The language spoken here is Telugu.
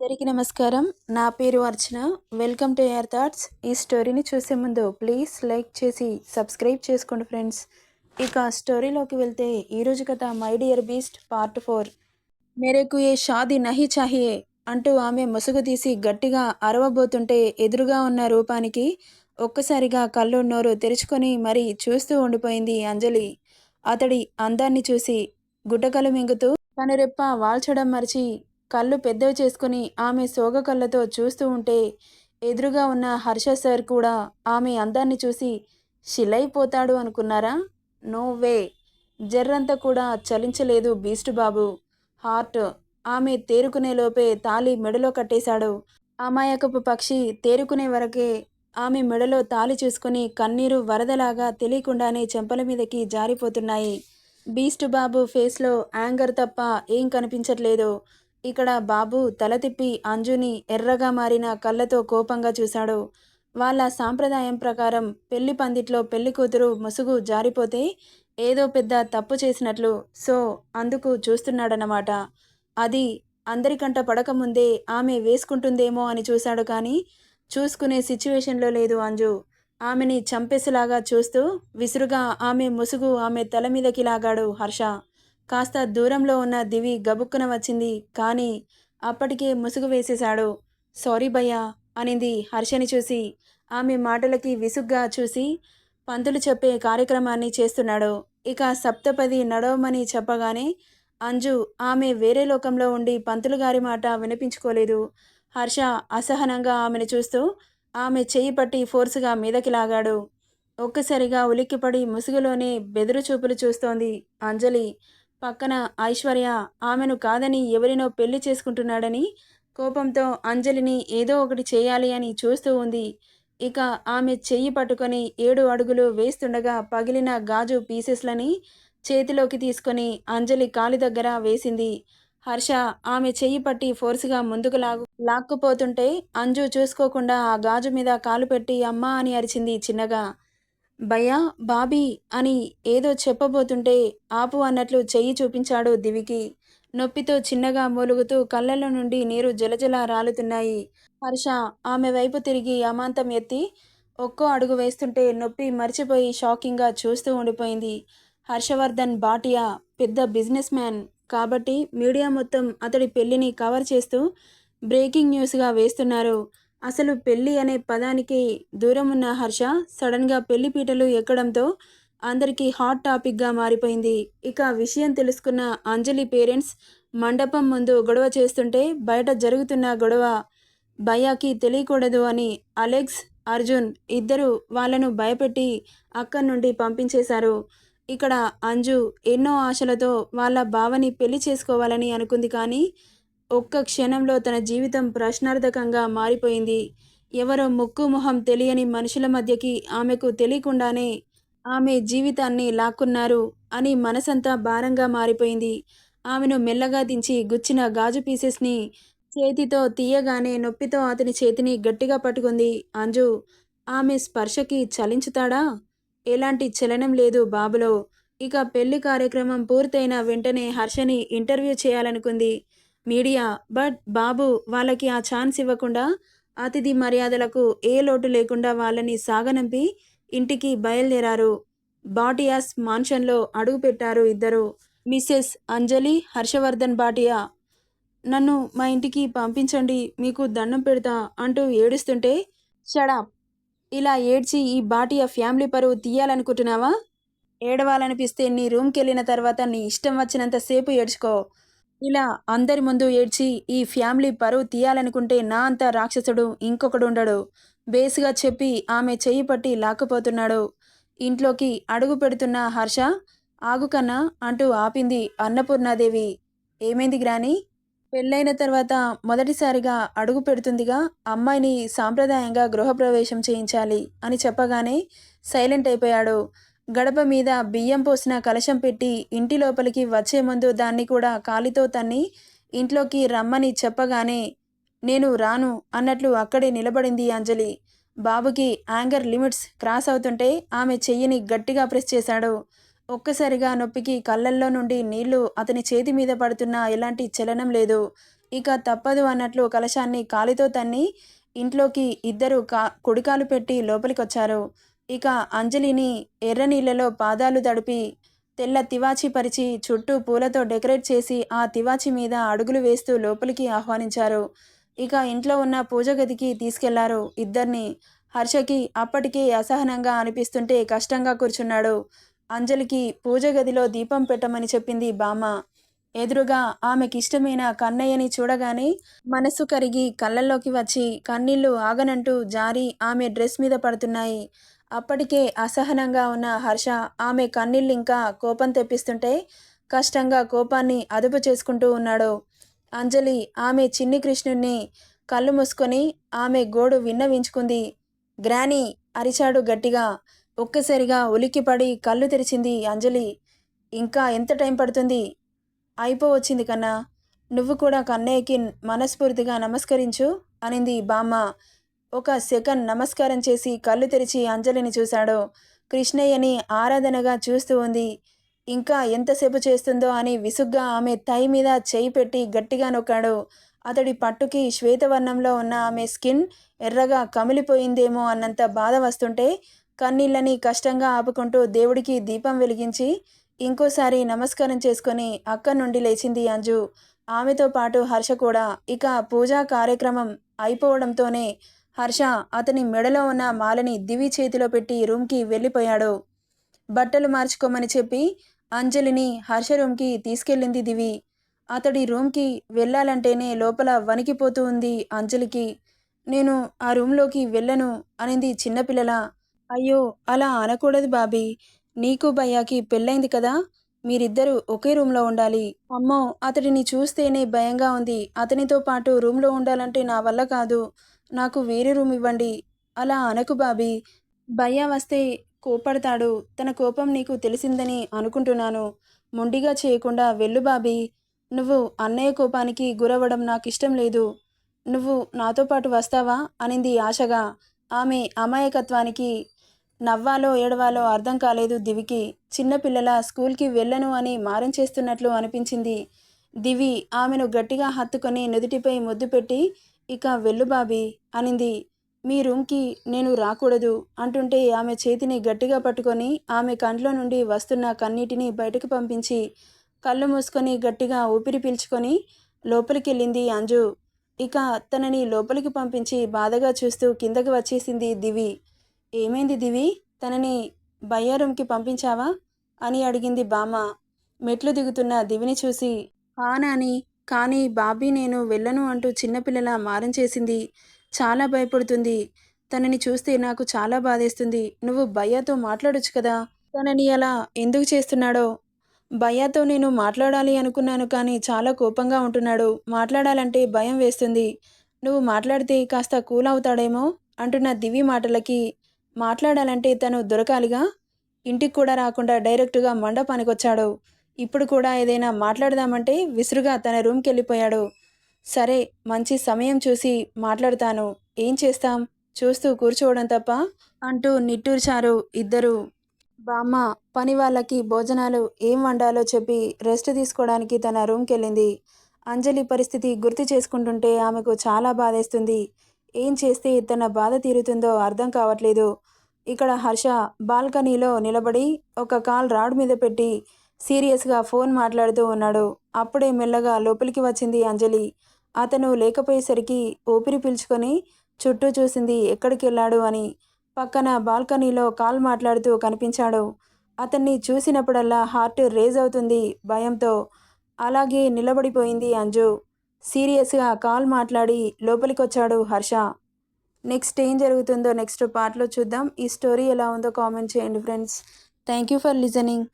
అందరికీ నమస్కారం. నా పేరు Archana. Welcome to air thoughts. ఈ స్టోరీని చూసే ముందు ప్లీజ్ లైక్ చేసి సబ్స్క్రైబ్ చేసుకోండి ఫ్రెండ్స్. ఇక స్టోరీలోకి వెళ్తే ఈరోజు కథ my dear beast part four. మేరకు ఏ షాది నహి చాహియే అంటూ ఆమె ముసుగు తీసి గట్టిగా అరవబోతుంటే ఎదురుగా ఉన్న రూపానికి ఒక్కసారిగా కళ్ళు నోరు తెరుచుకొని మరీ చూస్తూ ఉండిపోయింది అంజలి. అతడి అందాన్ని చూసి గుడ్డకలు మింగుతూ కనురెప్ప వాల్చడం మరిచి కళ్ళు పెద్దవి చేసుకుని ఆమె సోగ కళ్ళతో చూస్తూ ఉంటే ఎదురుగా ఉన్న హర్ష సార్ కూడా ఆమె అందాన్ని చూసి శిలైపోతాడు అనుకున్నారా? No way. జర్రంతా కూడా చలించలేదు బీస్ట్ బాబు. హార్ట్. ఆమె తేరుకునే లోపే తాలి మెడలో కట్టేశాడు. అమాయకపు పక్షి తేరుకునే వరకే ఆమె మెడలో తాలి చూసుకుని కన్నీరు వరదలాగా తెలియకుండానే చెంపల మీదకి జారిపోతున్నాయి. బీస్ట్ బాబు ఫేస్లో యాంగర్ తప్ప ఏం కనిపించట్లేదు. ఇక్కడ బాబు తల తిప్పి అంజుని ఎర్రగా మారిన కళ్ళతో కోపంగా చూశాడు. వాళ్ళ సాంప్రదాయం ప్రకారం పెళ్ళి పందిట్లో పెళ్ళి కూతురు ముసుగు జారిపోతే ఏదో పెద్ద తప్పు చేసినట్లు సో అందుకు చూస్తున్నాడన్నమాట. అది అందరికంట పడకముందే ఆమె వేసుకుంటుందేమో అని చూశాడు కానీ చూసుకునే సిచ్యువేషన్లో లేదు అంజు. ఆమెని చంపేసేలాగా చూస్తూ విసురుగా ఆమె ముసుగు ఆమె తల మీదకి లాగాడు హర్ష. కాస్త దూరంలో ఉన్న దివి గబుక్కున వచ్చింది. కానీ అప్పటికే ముసుగు వేసేశాడు. సారీ భయ్యా అనింది హర్షని చూసి. ఆమె మాటలకి విసుగ్గా చూసి పంతులు చెప్పే కార్యక్రమాన్ని చేస్తున్నాడు. ఇక సప్తపది నడవమని చెప్పగానే అంజు ఆమె వేరే లోకంలో ఉండి పంతులు గారి మాట వినిపించుకోలేదు. హర్ష అసహనంగా ఆమెను చూస్తూ ఆమె చెయ్యి పట్టి ఫోర్సుగా మీదకి లాగాడు. ఒక్కసారిగా ఉలిక్కిపడి ముసుగులోనే బెదురు చూపులు చూస్తోంది అంజలి. పక్కన ఐశ్వర్య ఆమెను కాదని ఎవరినో పెళ్ళి చేసుకుంటున్నాడని కోపంతో అంజలిని ఏదో ఒకటి చేయాలి అని చూస్తూ ఉంది. ఇక ఆమె చెయ్యి పట్టుకొని ఏడు అడుగులు వేస్తుండగా పగిలిన గాజు పీసెస్లని చేతిలోకి తీసుకొని అంజలి కాలి దగ్గర వేసింది. హర్ష ఆమె చెయ్యి పట్టి ఫోర్స్గా ముందుకు లాగు లాక్కుపోతుంటే అంజు చూసుకోకుండా ఆ గాజు మీద కాలు పెట్టి అమ్మా అని అరిచింది చిన్నగా. భయ్యా బాబీ అని ఏదో చెప్పబోతుంటే ఆపు అన్నట్లు చెయ్యి చూపించాడు దివికి. నొప్పితో చిన్నగా మూలుగుతూ కళ్ళలో నుండి నీరు జలజల రాలుతున్నాయి. హర్ష ఆమె వైపు తిరిగి అమాంతం ఎత్తి ఒక్కో అడుగు వేస్తుంటే నొప్పి మర్చిపోయి షాకింగ్గా చూస్తూ ఉండిపోయింది. హర్షవర్ధన్ బాటియా పెద్ద బిజినెస్ మ్యాన్ కాబట్టి మీడియా మొత్తం అతడి పెళ్ళిని కవర్ చేస్తూ బ్రేకింగ్ న్యూస్గా వేస్తున్నారు. అసలు పెళ్ళి అనే పదానికి దూరం ఉన్న హర్ష సడన్గా పెళ్ళి పీటలు ఎక్కడంతో అందరికీ హాట్ టాపిక్గా మారిపోయింది. ఇక విషయం తెలుసుకున్న అంజలి పేరెంట్స్ మండపం ముందు గొడవ చేస్తుంటే బయట జరుగుతున్న గొడవ భయాకి తెలియకూడదు అని అలెక్స్ అర్జున్ ఇద్దరు వాళ్ళను భయపెట్టి అక్కడి నుండి పంపించేశారు. ఇక్కడ అంజు ఎన్నో ఆశలతో వాళ్ళ బావని పెళ్ళి చేసుకోవాలని అనుకుంది కానీ ఒక్క క్షణంలో తన జీవితం ప్రశ్నార్థకంగా మారిపోయింది. ఎవరో ముక్కు మొహం తెలియని మనుషుల మధ్యకి ఆమెకు తెలియకుండానే ఆమె జీవితాన్ని లాక్కున్నారు అని మనసంతా భారంగా మారిపోయింది. ఆమెను మెల్లగా దించి గుచ్చిన గాజు పీసెస్ని చేతితో తీయగానే నొప్పితో అతని చేతిని గట్టిగా పట్టుకుంది. అంజు ఆమె స్పర్శకి చలించుతాడా? ఎలాంటి చలనం లేదు బాబులో. ఇక పెళ్ళి కార్యక్రమం పూర్తయిన వెంటనే హర్షని ఇంటర్వ్యూ చేయాలనుకుంది. మీడియా. బట్ బాబు వాళ్ళకి ఆ ఛాన్స్ ఇవ్వకుండా అతిథి మర్యాదలకు ఏ లోటు లేకుండా వాళ్ళని సాగనంపి ఇంటికి బయలుదేరారు. బాటియాస్ మాన్షన్లో అడుగుపెట్టారు ఇద్దరు. మిస్సెస్ అంజలి హర్షవర్ధన్ బాటియా నన్ను మా ఇంటికి పంపించండి మీకు దండం పెడతా అంటూ ఏడుస్తుంటే షడాప్ ఇలా ఏడ్చి ఈ బాటియా ఫ్యామిలీ పరువు తీయాలనుకుంటున్నావా? ఏడవాలనిపిస్తే నీ రూమ్కి వెళ్ళిన తర్వాత నీ ఇష్టం వచ్చినంత సేపు ఏడ్చుకో. ఇలా అందరి ముందు ఏడ్చి ఈ ఫ్యామిలీ పరువు తీయాలనుకుంటే నా అంత రాక్షసుడు ఇంకొకడు ఉండడు. బేసుగా చెప్పి ఆమె చెయ్యి పట్టి లాక్కుపోతున్నాడు. ఇంట్లోకి అడుగు పెడుతున్న హర్ష ఆగు కన్నా అంటూ ఆపింది అన్నపూర్ణాదేవి. ఏమైంది గ్రాని? పెళ్ళైన తర్వాత మొదటిసారిగా అడుగు పెడుతుందిగా అమ్మాయిని సాంప్రదాయంగా గృహప్రవేశం చేయించాలి అని చెప్పగానే సైలెంట్ అయిపోయాడు. గడప మీద బియ్యం పోసిన కలశం పెట్టి ఇంటి లోపలికి వచ్చే ముందు దాన్ని కూడా కాలితో తన్ని ఇంట్లోకి రమ్మని చెప్పగానే నేను రాను అన్నట్లు అక్కడే నిలబడింది అంజలి. బాబుకి యాంగర్ లిమిట్స్ క్రాస్ అవుతుంటే ఆమె చెయ్యిని గట్టిగా ప్రెస్ చేశాడు. ఒక్కసారిగా నొప్పికి కళ్ళల్లో నుండి నీళ్ళు అతని చేతి మీద పడుతున్నా ఎలాంటి చలనం లేదు. ఇక తప్పదు అన్నట్లు కలశాన్ని కాలితో తన్ని ఇంట్లోకి ఇద్దరు కా కుడికాలు పెట్టి లోపలికొచ్చారు. ఇక అంజలిని ఎర్ర నీళ్ళలో పాదాలు తడిపి తెల్ల తివాచి పరిచి చుట్టూ పూలతో డెకరేట్ చేసి ఆ తివాచి మీద అడుగులు వేస్తూ లోపలికి ఆహ్వానించారు. ఇక ఇంట్లో ఉన్న పూజ గదికి తీసుకెళ్ళారు ఇద్దరిని. హర్షకి అప్పటికే అసహనంగా అనిపిస్తుంటే కష్టంగా కూర్చున్నాడు. అంజలికి పూజ గదిలో దీపం పెట్టమని చెప్పింది బామ్మ ఎదురుగా ఆమెకిష్టమైన కన్నయ్యని చూడగానే మనసు కరిగి కళ్ళల్లోకి వచ్చి కన్నీళ్ళు ఆగనంటూ జారి ఆమె డ్రెస్ మీద పడుతున్నాయి. అప్పటికే అసహనంగా ఉన్న హర్ష ఆమె కన్నీళ్ళు ఇంకా కోపం తెప్పిస్తుంటే కష్టంగా కోపాన్ని అదుపు చేసుకుంటూ ఉన్నాడు. అంజలి ఆమె చిన్ని కృష్ణుణ్ణి కళ్ళు మూసుకొని ఆమె గోడు విన్నవించుకుంది. గ్రానీ అరిచాడు గట్టిగా. ఒక్కసారిగా ఉలిక్కిపడి కళ్ళు తెరిచింది అంజలి. ఇంకా ఎంత టైం పడుతుంది? అయిపోవచ్చింది కన్నా. నువ్వు కూడా కన్నయ్యకి మనస్ఫూర్తిగా నమస్కరించు అనింది బామ్మ. ఒక సెకండ్ నమస్కారం చేసి కళ్ళు తెరిచి అంజలిని చూశాడు. కృష్ణయ్యని ఆరాధనగా చూస్తూ ఉంది. ఇంకా ఎంతసేపు చేస్తుందో అని విసుగ్గా ఆమె తై మీద చేయి పెట్టి గట్టిగా నొక్కాడు. అతడి పట్టుకి శ్వేతవర్ణంలో ఉన్న ఆమె స్కిన్ ఎర్రగా కమిలిపోయిందేమో అన్నంత బాధ వస్తుంటే కన్నీళ్ళని కష్టంగా ఆపుకుంటూ దేవుడికి దీపం వెలిగించి ఇంకోసారి నమస్కారం చేసుకొని అక్కడి నుండి లేచింది అంజు. ఆమెతో పాటు హర్ష కూడా. ఇక పూజా కార్యక్రమం అయిపోవడంతోనే హర్ష అతని మెడలో ఉన్న మాలని దివి చేతిలో పెట్టి రూమ్కి వెళ్ళిపోయాడు. బట్టలు మార్చుకోమని చెప్పి అంజలిని హర్ష రూమ్కి తీసుకెళ్ళింది దివి. అతడి రూమ్కి వెళ్ళాలంటేనే లోపల వణికిపోతూ ఉంది అంజలికి. నేను ఆ రూమ్లోకి వెళ్ళను అనింది చిన్నపిల్లల. అయ్యో అలా అనకూడదు బాబీ. నీకు భయ్యాకి పెళ్ళైంది కదా. మీరిద్దరూ ఒకే రూమ్లో ఉండాలి. అమ్మో అతడిని చూస్తేనే భయంగా ఉంది. అతనితో పాటు రూమ్లో ఉండాలంటే నా వల్ల కాదు. నాకు వేరే రూమ్ ఇవ్వండి. అలా అనకు బాబీ. భయ్యా వస్తే కోపడతాడు తన కోపం నీకు తెలిసిందని అనుకుంటున్నాను. మొండిగా చేయకుండా వెళ్ళు బాబీ. నువ్వు అన్నయ్య కోపానికి గురవ్వడం నాకు ఇష్టం లేదు. నువ్వు నాతో పాటు వస్తావా? అనింది ఆశగా. ఆమె అమాయకత్వానికి నవ్వాలో ఏడవాలో అర్థం కాలేదు దివికి. చిన్నపిల్లల స్కూల్కి వెళ్ళను అని మారం చేస్తున్నట్లు అనిపించింది. దివి ఆమెను గట్టిగా హత్తుకొని నుదుటిపై ముద్దు పెట్టి ఇక వెళ్ళు బాబీ అనింది. మీ రూమ్కి నేను రాకూడదు అంటుంటే ఆమె చేతిని గట్టిగా పట్టుకొని ఆమె కంట్లో నుండి వస్తున్న కన్నీటిని బయటకు పంపించి కళ్ళు మూసుకొని గట్టిగా ఊపిరి పీల్చుకొని లోపలికి వెళ్ళింది అంజు. ఇక తనని లోపలికి పంపించి బాధగా చూస్తూ కిందకి వచ్చేసింది దివి. ఏమైంది దివి? తనని బయ్యారూమ్కి పంపించావా? అని అడిగింది బామ్మ. మెట్లు దిగుతున్న దివిని చూసి "ఆ నాని కానీ బాబీ నేను వెళ్ళను అంటూ చిన్నపిల్లల మారంచేసింది చాలా భయపడుతుంది. తనని చూస్తే నాకు చాలా బాధేస్తుంది. నువ్వు భయ్యాతో మాట్లాడొచ్చు కదా? తనని అలా ఎందుకు చేస్తున్నాడో? భయ్యాతో నేను మాట్లాడాలి అనుకున్నాను కానీ చాలా కోపంగా ఉంటున్నాడు. మాట్లాడాలంటే భయం వేస్తుంది. నువ్వు మాట్లాడితే కాస్త కూల్ అవుతాడేమో? అంటున్న దివి మాటలకి. మాట్లాడాలంటే తను దొరకాలిగా? ఇంటికి కూడా రాకుండా డైరెక్ట్గా మండపానికి వచ్చాడు ఇప్పుడు కూడా ఏదైనా మాట్లాడదామంటే విసురుగా తన రూమ్కి వెళ్ళిపోయాడు సరే మంచి సమయం చూసి మాట్లాడతాను. ఏం చేస్తాం? చూస్తూ కూర్చోవడం తప్ప? అంటూ నిట్టూర్చారు ఇద్దరు. బామ్మ పని వాళ్ళకి భోజనాలు ఏం వండాలో చెప్పి రెస్ట్ తీసుకోవడానికి తన రూమ్కి వెళ్ళింది అంజలి పరిస్థితి గుర్తు చేసుకుంటుంటే ఆమెకు చాలా బాధేస్తుంది. ఏం చేస్తే తన బాధ తీరుతుందో అర్థం కావట్లేదు. ఇక్కడ హర్ష బాల్కనీలో నిలబడి ఒక కాల్ రాడ్ మీద పెట్టి సీరియస్గా ఫోన్ మాట్లాడుతూ ఉన్నాడు. అప్పుడే మెల్లగా లోపలికి వచ్చింది అంజలి. అతను లేకపోయేసరికి ఊపిరి పీల్చుకొని చుట్టూ చూసింది ఎక్కడికి వెళ్ళాడు అని. పక్కన బాల్కనీలో కాల్ మాట్లాడుతూ కనిపించాడు. అతన్ని చూసినప్పుడల్లా హార్ట్ రేజ్ అవుతుంది భయంతో. అలాగే నిలబడిపోయింది అంజు. సీరియస్గా కాల్ మాట్లాడి లోపలికొచ్చాడు హర్ష. నెక్స్ట్ ఏం జరుగుతుందో నెక్స్ట్ పార్ట్లో చూద్దాం. ఈ స్టోరీ ఎలా ఉందో కామెంట్ చేయండి friends. Thank you for listening.